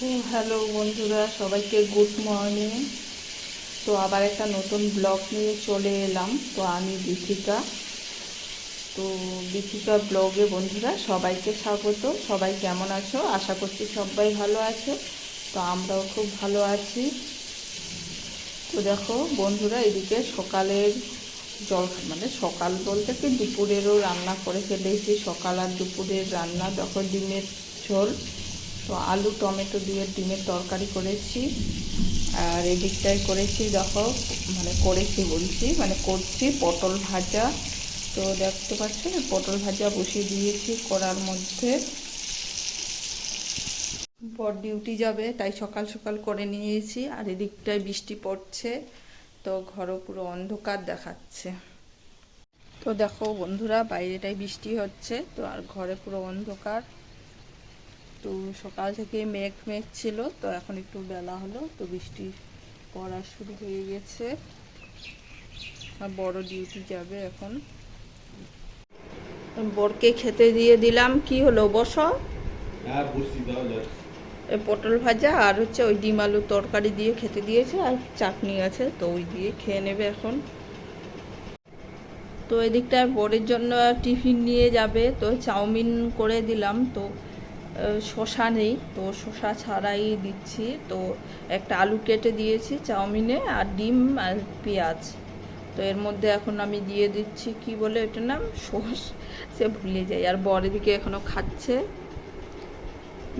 Hello বন্ধুরা, সবাইকে good morning. তো আবার একটা নতুন ব্লগ নিয়ে চলে এলাম, তো আমি দীপিকা। তো দীপিকা ব্লগে বন্ধুরা, সবাইকে স্বাগত। সবাই কেমন আছো? আশা করছি সবাই ভালো আছো। তো আমরাও খুব ভালো আছি। তো দেখো বন্ধুরা, এদিকে সকালের জল মানে সকাল বলতে কি দুপুরেরও রান্না করে ফেলেছি। সকাল আর দুপুরের রান্না, দেখো ডিমের ঝোল। তো আলু, টমেটো দিয়ে ডিমের তরকারি করেছি। আর এদিকটায় করেছি, দেখো মানে করেছি বলছি মানে করছি পটল ভাজা। তো দেখতে পাচ্ছ পটল ভাজা বসিয়ে দিয়েছি করার মধ্যে। বর ডিউটি যাবে, তাই সকাল সকাল করে নিয়েছি। আর এদিকটায় বৃষ্টি পড়ছে, তো ঘরও পুরো অন্ধকার দেখাচ্ছে। তো দেখো বন্ধুরা, বাইরেটায় বৃষ্টি হচ্ছে, তো আর ঘরে পুরো অন্ধকার। তো সকাল থেকে মেঘ মেঘ ছিল তো এখন একটু বেলা হলো তো বৃষ্টি পড়া শুরু হয়ে গেছে। আর বড় ডিউটি যাবে এখন। বরকে খেতে দিয়ে দিলাম কি হলো বসো। হ্যাঁ পটল ভাজা আর হচ্ছে ওই ডিম আলু তরকারি দিয়ে খেতে দিয়েছে আর চাটনি আছে তো ওই দিয়ে খেয়ে নেবে এখন। তো এদিকটায় বরের জন্য টিফিন নিয়ে যাবে তো চাউমিন করে দিলাম তো শশা নেই। তো শশা ছাড়াই দিচ্ছি। তো একটা আলু কেটে দিয়েছি চাউমিনে আর ডিম আর পেঁয়াজ। তো এর মধ্যে এখন আমি দিয়ে দিচ্ছি, কি বলে এটার নাম? সস সে ভুলে যাই আর বর এদিকে এখনও খাচ্ছে।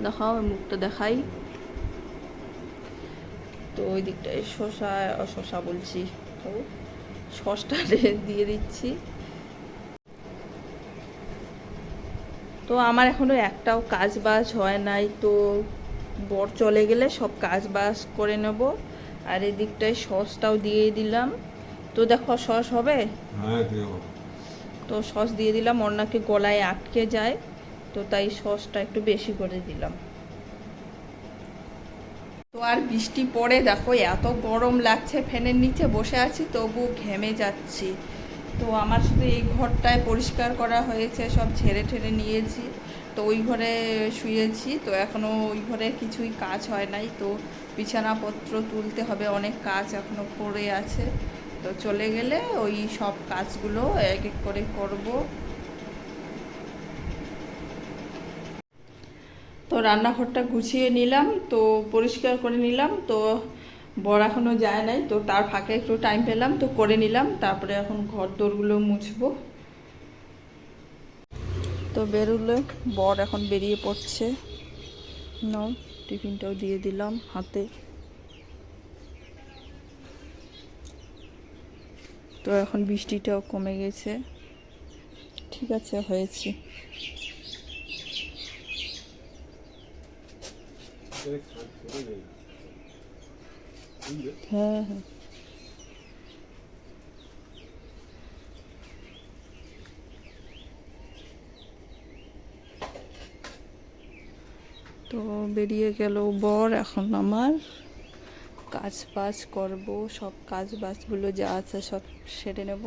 দেখাও মুখটা দেখাই। তো ওই দিকটায় শশা শশা বলছি। তো সসটা দিয়ে দিচ্ছি। তো আমার এখনও একটাও কাজ বাজ হয় নাই তো বর চলে গেলে সব কাজ বাজ করে নেব। আর এদিকটায় সসটাও দিয়ে দিলাম। তো দেখো সস হবে? হ্যাঁ তো সস দিয়ে দিলাম ওর নাকি গলায় আটকে যায় তো তাই সসটা একটু বেশি করে দিলাম। তো আর বৃষ্টি পড়ে দেখো এত গরম লাগছে ফ্যানের নিচে বসে আছি তবু ঘেমে যাচ্ছি। তো আমার শুধু এই ঘরটায় পরিষ্কার করা হয়েছে, সব ছেড়ে ঠেড়ে নিয়েছি। তো ওই ঘরে শুয়েছি, তো এখনও ওই ঘরে কিছুই কাজ হয় নাই। তো বিছানাপত্র তুলতে হবে, অনেক কাজ এখনও পড়ে আছে। তো চলে গেলে ওই সব কাজগুলো এক এক করে করব। তো রান্নাঘরটা গুছিয়ে নিলাম, তো পরিষ্কার করে নিলাম। তো বর এখনও যায় নাই, তো তার ফাঁকে একটু টাইম পেলাম, তো করে নিলাম, তারপরে এখন ঘর দোরগুলো মুছবো। তো বেরোলে, বর এখন বেরিয়ে পড়ছে। নাও, টিফিনটাও দিয়ে দিলাম হাতে। তো এখন বৃষ্টিটাও কমে গেছে। ঠিক আছে, হয়েছে। হ্যাঁ হ্যাঁ। তো বেরিয়ে গেল বর এখন আমার। কাজ বাজ করব, সব কাজ বাজগুলো যা আছে সব সেরে নেব।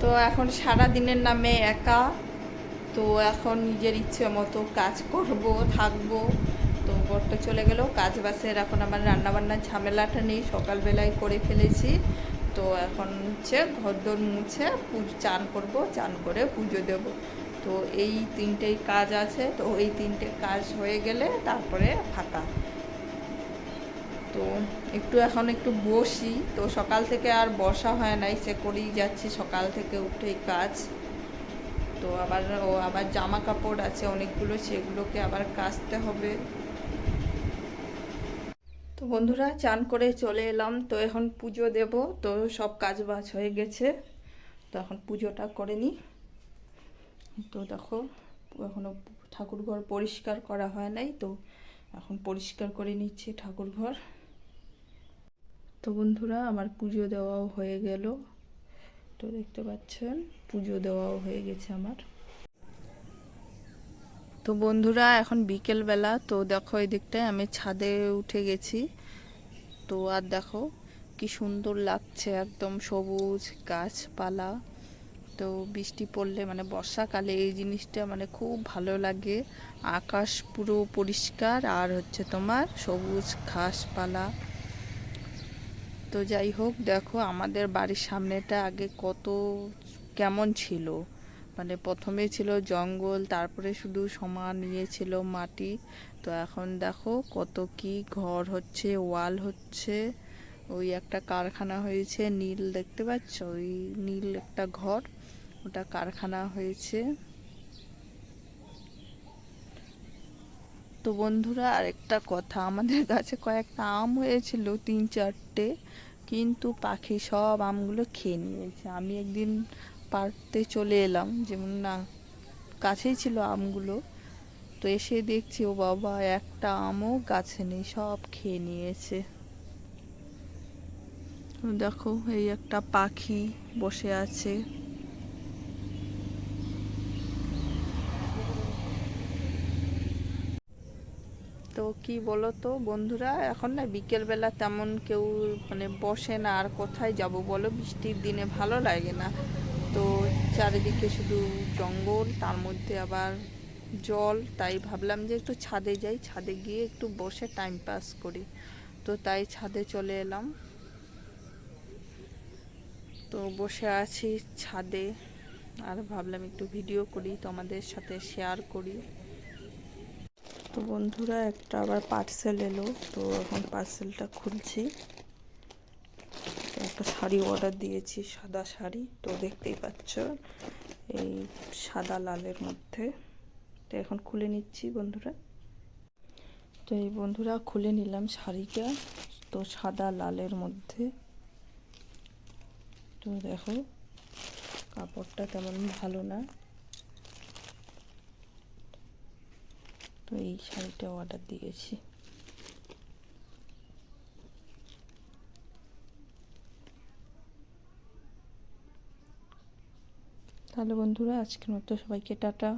তো এখন সারা দিনের নামে একা, তো এখন নিজের ইচ্ছে মতো কাজ করব, থাকব। বরটা চলে গেল। কাজ বাসের এখন আমার রান্নাবান্নার ঝামেলাটা নেই, সকালবেলায় করে ফেলেছি। তো এখন হচ্ছে ঘরদোর মুছে চান করব, চান করে পুজো দেব। তো এই তিনটেই কাজ আছে। তো এই তিনটে কাজ হয়ে গেলে তারপরে ফাঁকা। তো একটু এখন একটু বসি। তো সকাল থেকে আর বসা হয় নাই সে করেই যাচ্ছি সকাল থেকে উঠেই কাজ। তো আবার ও আবার জামা কাপড় আছে অনেকগুলো, সেগুলোকে আবার কাচতে হবে। তো বন্ধুরা, চান করে চলে এলাম। তো এখন পুজো দেব। তো সব কাজ বাজ হয়ে গেছে। তো এখন পুজোটা করে নিই। তো দেখো এখনও ঠাকুর ঘর পরিষ্কার করা হয় নাই। তো এখন পরিষ্কার করে নিচ্ছি ঠাকুর ঘর। তো বন্ধুরা, আমার পুজো দেওয়াও হয়ে গেল। তো দেখতে পাচ্ছেন, পুজো দেওয়াও হয়ে গেছে আমার। তো বন্ধুরা, এখন বিকেলবেলা। তো দেখো এই দিকটায় আমি ছাদে উঠে গেছি। তো আর দেখো, কি সুন্দর লাগছে। একদম সবুজ গাছপালা। তো বৃষ্টি পড়লে মানে বর্ষাকালে এই জিনিসটা মানে খুব ভালো লাগে। আকাশ পুরো পরিষ্কার, আর হচ্ছে তোমার সবুজ ঘাসপালা। তো যাই হোক, দেখো, আমাদের বাড়ির সামনেটা আগে কত কেমন ছিল। মানে প্রথমে ছিল জঙ্গল, তারপরে শুধু সমান ইয়ে ছিল মাটি। তো এখন দেখো কত কি ঘর হচ্ছে, ওয়াল হচ্ছে, ওই একটা কারখানা হয়েছে, নীল দেখতে পাচ্ছ? ওই নীল একটা ঘর, ওটা কারখানা হয়েছে। তো বন্ধুরা, আরেকটা কথা, আমাদের গাছে কয়েকটা আম হয়েছিল, তিন চারটে, কিন্তু পাখি সব আমগুলো খেয়ে নিয়েছে। আমি একদিন পারতে চলে এলাম। যেমন, না, কাছেই ছিল আমগুলো। তো এসে দেখছি, ও বাবা, একটা আমও গাছে নেই, সব খেয়ে নিয়েছে। দেখো, এই একটা পাখি বসে আছে। তো কি বলো তো বন্ধুরা, এখন না বিকেলবেলা তেমন কেউ মানে বসে না, আর কোথায় যাব বলো? বৃষ্টির দিনে ভালো লাগে না। তো চারিদিকে শুধু জঙ্গল, তার মধ্যে আবার জল। তাই ভাবলাম যে একটু ছাদে যাই। ছাদে গিয়ে একটু বসে টাইম পাস করি। তো তাই ছাদে চলে এলাম। তো বসে আছি ছাদে। আর ভাবলাম একটু ভিডিও করি, তোমাদের সাথে শেয়ার করি। তো বন্ধুরা, একটা আবার পার্সেল এলো। তো এখন পার্সেলটা খুলছি। একটা শাড়ি অর্ডার দিয়েছি, সাদা শাড়ি। তো দেখতেই পাচ্ছ, এই সাদা লালের মধ্যে। তো এখন খুলে নিচ্ছি বন্ধুরা। তো এই বন্ধুরা, খুলে নিলাম শাড়িটা। তো সাদা লালের মধ্যে। তো দেখো, কাপড়টা তেমন ভালো না। তো এই শাড়িটা অর্ডার দিয়েছি। তাহলে বন্ধুরা আজকের মতো সবাইকে টাটা।